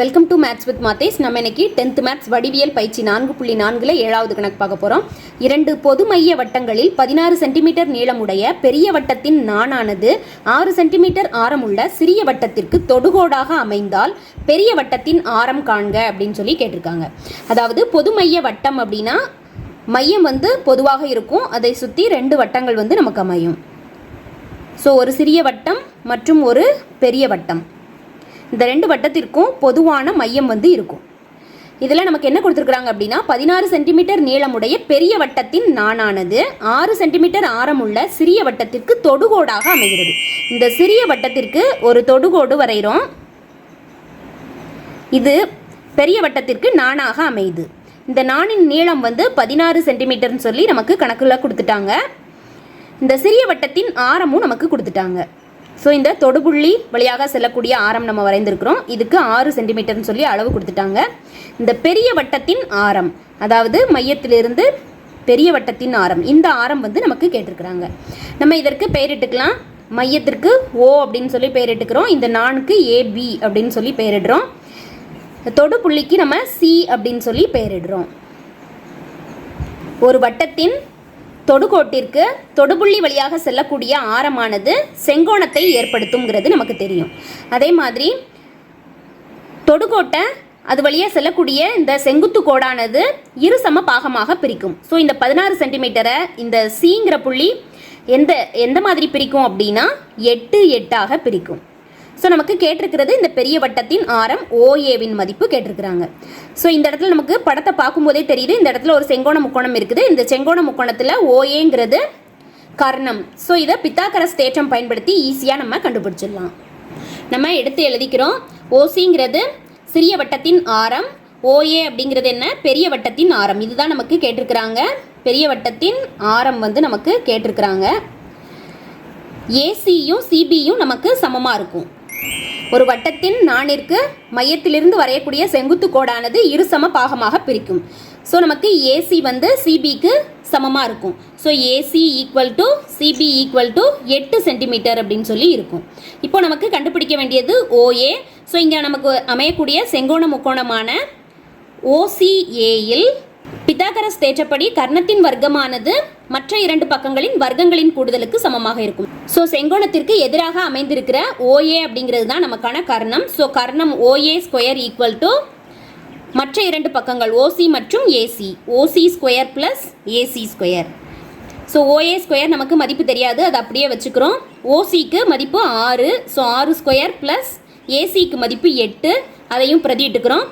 Welcome to maths with Mathes நம்ம இன்னைக்கு tenth maths வடிவியல் பயிற்சி நான்கு புள்ளி நான்குல ஏழாவது கணக்கு பார்க்க போகிறோம் இரண்டு பொது மைய வட்டங்களில் பதினாறு சென்டிமீட்டர் நீளமுடைய பெரிய வட்டத்தின் நாணானது ஆறு சென்டிமீட்டர் ஆரமுள்ள சிறிய வட்டத்திற்கு தொடுகோடாக அமைந்தால் பெரிய வட்டத்தின் ஆரம் காண்க அப்படின்னு சொல்லி கேட்டிருக்காங்க. அதாவது பொது மைய வட்டம் அப்படின்னா மையம் வந்து பொதுவாக இருக்கும். அதை சுற்றி ரெண்டு வட்டங்கள் வந்து நமக்கு அமையும். ஸோ ஒரு சிறிய வட்டம் மற்றும் ஒரு பெரிய வட்டம். இந்த ரெண்டு வட்டத்திற்கும் பொதுவான மையம் வந்து இருக்கும். இதில் நமக்கு என்ன கொடுத்துருக்குறாங்க அப்படின்னா பதினாறு சென்டிமீட்டர் நீளமுடைய பெரிய வட்டத்தின் நாணானது ஆறு சென்டிமீட்டர் ஆரமுள்ள சிறிய வட்டத்திற்கு தொடுகோடாக அமைகிறது. இந்த சிறிய வட்டத்திற்கு ஒரு தொடுகோடு வரைகிறோம். இது பெரிய வட்டத்திற்கு நாணாக அமையுது. இந்த நாணின் நீளம் வந்து பதினாறு சென்டிமீட்டர்னு சொல்லி நமக்கு கணக்கில் கொடுத்துட்டாங்க. இந்த சிறிய வட்டத்தின் ஆரமும் நமக்கு கொடுத்துட்டாங்க. ஸோ இந்த தொடுபுள்ளி வழியாக செல்லக்கூடிய ஆரம் நம்ம வரைந்திருக்கிறோம். இதுக்கு ஆறு சென்டிமீட்டர்னு சொல்லி அளவு கொடுத்துட்டாங்க. இந்த பெரிய வட்டத்தின் ஆரம் அதாவது மையத்திலிருந்து பெரிய வட்டத்தின் ஆரம் இந்த ஆரம் வந்து நமக்கு கேட்டிருக்கிறாங்க. நம்ம இதற்கு பெயரிட்டுக்கலாம் மையத்திற்கு ஓ அப்படின்னு சொல்லி பெயரிட்டுக்கிறோம் இந்த நான்கு ஏபி அப்படின்னு சொல்லி பெயரிடுறோம் தொடுபுள்ளிக்கு நம்ம சி அப்படின்னு சொல்லி பெயரிடுறோம் ஒரு வட்டத்தின் தொடுகோட்டிற்கு தொடுபுள்ளி வழியாக செல்லக்கூடிய ஆரமானது செங்கோணத்தை ஏற்படுத்துங்கிறது நமக்கு தெரியும். அதே மாதிரி தொடுகோட்டை அது வழியாக செல்லக்கூடிய இந்த செங்குத்து கோடானது இரு சம பாகமாக பிரிக்கும். ஸோ இந்த பதினாறு சென்டிமீட்டரை இந்த சிங்கிற புள்ளி எந்த எந்த மாதிரி பிரிக்கும் அப்படின்னா எட்டு எட்டாக பிரிக்கும். ஸோ நமக்கு கேட்டிருக்கிறது இந்த பெரிய வட்டத்தின் ஆரம் ஓஏவின் மதிப்பு கேட்டிருக்கிறாங்க. ஸோ இந்த இடத்துல நமக்கு படத்தை பார்க்கும்போதே தெரியுது. இந்த இடத்துல ஒரு செங்கோண முக்கோணம் இருக்குது. இந்த செங்கோண முக்கோணத்தில் ஓஏங்கிறது கர்ணம். ஸோ இதை பித்தாக்கரஸ் தேற்றம் பயன்படுத்தி ஈஸியாக நம்ம கண்டுபிடிச்சிடலாம். நம்ம எடுத்து எழுதிக்கிறோம். ஓசிங்கிறது சிறிய வட்டத்தின் ஆரம். ஓஏ அப்படிங்கிறது என்ன? பெரிய வட்டத்தின் ஆரம். இதுதான் நமக்கு கேட்டிருக்கிறாங்க. பெரிய வட்டத்தின் ஆரம் வந்து நமக்கு கேட்டிருக்கிறாங்க. ஏசியும் சிபியும் நமக்கு சமமாக இருக்கும். ஒரு வட்டத்தின் நாணிற்கு மையத்திலிருந்து வரையக்கூடிய செங்குத்து கோடானது இரு சம பாகமாக பிரிக்கும். ஸோ நமக்கு ஏசி வந்து சிபிக்கு சமமாக இருக்கும். So AC equal to CB equal to எட்டு சென்டிமீட்டர் அப்படின்னு சொல்லி இருக்கும். இப்போ நமக்கு கண்டுபிடிக்க வேண்டியது ஓஏ ஸோ இங்கே நமக்கு அமையக்கூடிய செங்கோண முக்கோணமான ஓசிஏயில் பித்தாகரஸ் தேற்றப்படி கர்ணத்தின் வர்க்கமானது மற்ற இரண்டு பக்கங்களின் வர்க்கங்களின் கூடுதலுக்கு சமமாக இருக்கும். ஸோ செங்கோணத்திற்கு எதிராக அமைந்திருக்கிற ஓஏ அப்படிங்கிறது தான் நமக்கான கர்ணம். ஸோ கர்ணம் ஓஏ ஸ்கொயர் ஈக்குவல் டு மற்ற இரண்டு பக்கங்கள் ஓசி மற்றும் AC OC square plus AC square so OA square நமக்கு மதிப்பு தெரியாது. அதை அப்படியே வச்சுக்கிறோம். ஓசிக்கு மதிப்பு ஆறு. ஸோ ஆறு ஸ்கொயர் ப்ளஸ் ஏசிக்கு மதிப்பு எட்டு. அதையும் பிரதிட்டுக்கிறோம்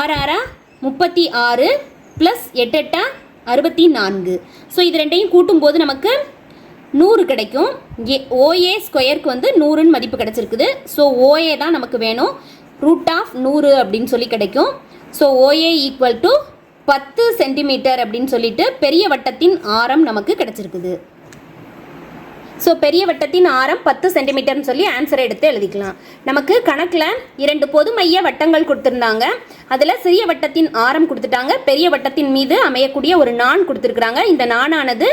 ஆறு ஆறா முப்பத்தி ஆறு. ப்ளஸ் எட்டு எட்டா? அறுபத்தி நான்கு. ஸோ இது ரெண்டையும் கூட்டும்போது நமக்கு நூறு கிடைக்கும். ஏ ஓஏ ஸ்கொயருக்கு வந்து நூறுன்னு மதிப்பு கிடச்சிருக்குது. ஸோ ஓஏ தான் நமக்கு வேணும். ரூட் ஆஃப் நூறு அப்படின்னு சொல்லி கிடைக்கும். ஸோ ஓஏ ஈக்குவல் டு பத்து சென்டிமீட்டர் அப்படின்னு சொல்லிட்டு பெரிய வட்டத்தின் ஆரம் நமக்கு கிடச்சிருக்குது. ஸோ பெரிய வட்டத்தின் ஆரம் பத்து சென்டிமீட்டர்னு சொல்லி ஆன்சரை எடுத்து எழுதிக்கலாம். நமக்கு கணக்கில் இரண்டு பொது மைய வட்டங்கள் கொடுத்துருந்தாங்க. அதில் சிறிய வட்டத்தின் ஆரம் கொடுத்துட்டாங்க. பெரிய வட்டத்தின் மீது அமையக்கூடிய ஒரு நாண் கொடுத்துருக்குறாங்க. இந்த நாணானது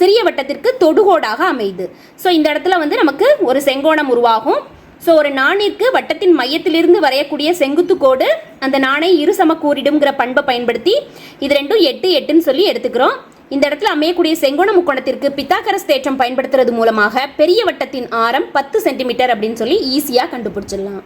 சிறிய வட்டத்திற்கு தொடுகோடாக அமையுது. ஸோ இந்த இடத்துல வந்து நமக்கு ஒரு செங்கோணம் உருவாகும். ஸோ ஒரு நாணிற்கு வட்டத்தின் மையத்திலிருந்து வரையக்கூடிய செங்குத்து கோடு அந்த நாணை இருசம கூறிடுங்கிற பண்பை பயன்படுத்தி இது ரெண்டும் எட்டு எட்டுன்னு சொல்லி எடுத்துக்கிறோம். இந்த இடத்துல அமையக்கூடிய செங்கோண முக்கோணத்திற்கு பித்தாகரஸ் தேற்றம் பயன்படுத்துறது மூலமாக பெரிய வட்டத்தின் ஆரம் பத்து சென்டிமீட்டர் அப்படின்னு சொல்லி ஈஸியாக கண்டுபிடிச்சிடலாம்.